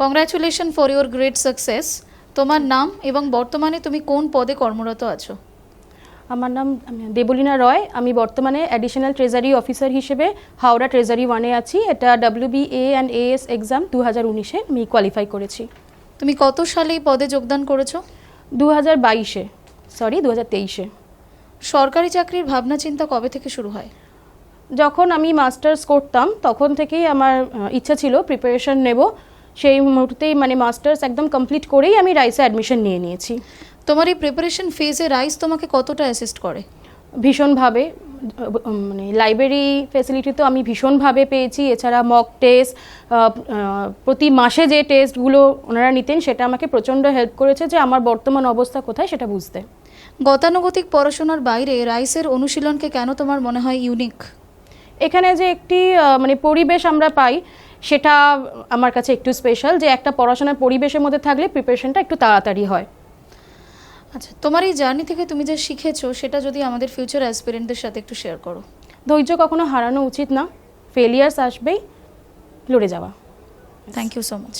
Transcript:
Congratulation for your great success তোমার নাম এবং বর্তমানে তুমি কোন পদে কর্মরত আছো? আমার নাম দেবলীনা রয়। আমি বর্তমানে অ্যাডিশনাল ট্রেজারি অফিসার হিসেবে হাওড়া ট্রেজারি ওয়ানে আছি। এটা W B A and AS exam দু হাজার উনিশে আমি কোয়ালিফাই করেছি। তুমি কত সালে এই পদে যোগদান করেছ? দু হাজার বাইশে সরি দু হাজার তেইশে। সরকারি চাকরির ভাবনা চিন্তা কবে থেকে শুরু হয়? যখন আমি মাস্টার্স করতাম তখন থেকেই আমার ইচ্ছা ছিল প্রিপারেশন নেব। সেই মুহূর্তেই মানে মাস্টার্স একদম কমপ্লিট করেই আমি রাইসে অ্যাডমিশন নিয়ে নিয়েছি। তোমার এই প্রিপারেশন ফেজে রাইস তোমাকে কতটা অ্যাসিস্ট করে? ভীষণভাবে মানে লাইব্রেরি ফেসিলিটি তো আমি ভীষণভাবে পেয়েছি। এছাড়া মক টেস্ট প্রতি মাসে যে টেস্টগুলো ওনারা নিতেন সেটা আমাকে প্রচণ্ড হেল্প করেছে যে আমার বর্তমান অবস্থা কোথায় সেটা বুঝতে। গতানুগতিক পড়াশোনার বাইরে রাইসের অনুশীলনকে কেন তোমার মনে হয় ইউনিক এখানে যে একটি মানে পরিবেশ আমরা পাই সেটা আমার কাছে একটু স্পেশাল যে একটা পড়াশোনার পরিবেশের মধ্যে থাকলে প্রিপারেশনটা একটু তাড়াতাড়ি হয়। আচ্ছা তোমার এই জার্নি থেকে তুমি যা শিখেছো সেটা যদি আমাদের ফিউচার অ্যাসপিরেন্টদের সাথে একটু শেয়ার করো। ধৈর্য কখনো হারানো উচিত না। ফেলিয়ার্স আসবেই লড়ে যাওয়া। Thank you so much